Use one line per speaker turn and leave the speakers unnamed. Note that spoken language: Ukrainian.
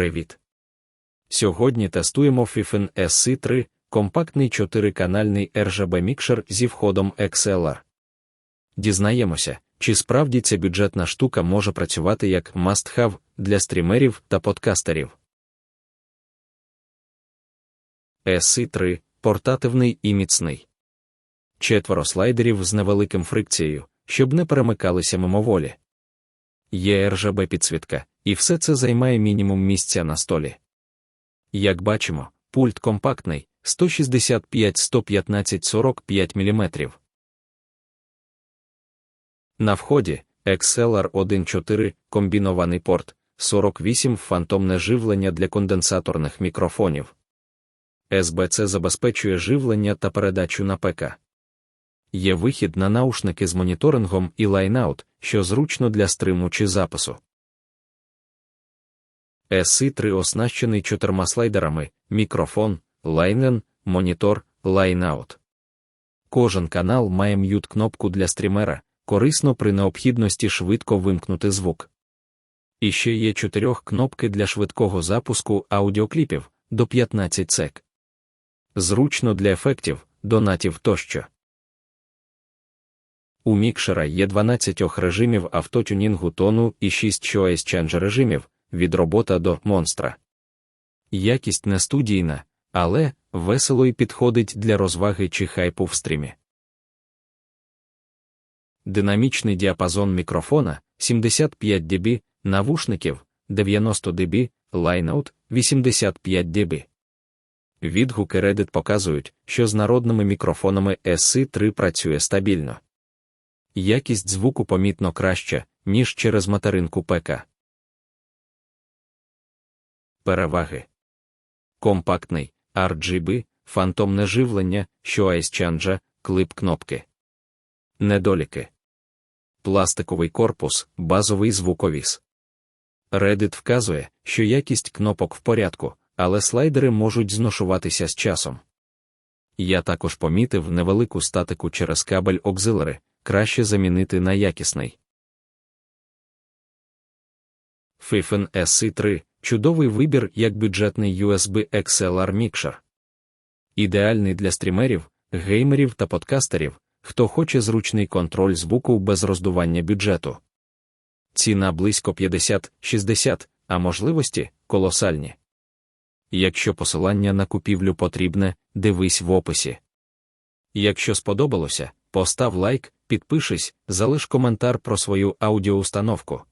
Привіт! Сьогодні тестуємо FIFIN SC3, компактний 4-канальний RGB мікшер зі входом XLR. Дізнаємося, чи справді ця бюджетна штука може працювати як must-have для стрімерів та подкастерів. SC3 портативний і міцний. Четверо слайдерів з невеликим фрикцією, щоб не перемикалися мимоволі. Є RGB підсвітка, і все це займає мінімум місця на столі. Як бачимо, пульт компактний 165 115 45 мм. На вході XLR 1.4 комбінований порт 48 фантомне живлення для конденсаторних мікрофонів. SBC забезпечує живлення та передачу на ПК. Є вихід на наушники з моніторингом і лайнаут, що зручно для стриму чи запису. SC3 оснащений чотирма слайдерами: мікрофон, лайнен, монітор, лайнаут. Кожен канал має м'ют кнопку для стрімера, корисно при необхідності швидко вимкнути звук. І ще є чотирьох кнопки для швидкого запуску аудіокліпів до 15 сек. Зручно для ефектів, донатів тощо. У мікшера є 12 режимів автотюнінгу тону і 6 choice change режимів від робота до монстра. Якість не студійна, але весело й підходить для розваги чи хайпу в стрімі. Динамічний діапазон мікрофона 75 dB, навушників 90 dB, лайнаут 85 dB. Відгуки Reddit показують, що з народними мікрофонами SC3 працює стабільно. Якість звуку помітно краща, ніж через материнку ПК. Переваги компактний RGB, фантомне живлення, що айсчанджа, клип кнопки. Недоліки. Пластиковий корпус, базовий звуковіс. Reddit вказує, що якість кнопок в порядку, але слайдери можуть зношуватися з часом. Я також помітив невелику статику через кабель Auxiliary, краще замінити на якісний. FIFIN SC3 чудовий вибір як бюджетний USB XLR мікшер. Ідеальний для стрімерів, геймерів та подкастерів, хто хоче зручний контроль звуку без роздування бюджету. Ціна близько 50-60, а можливості колосальні. Якщо посилання на купівлю потрібне, дивись в описі. Якщо сподобалося, постав лайк, підпишись, залиш коментар про свою аудіоустановку.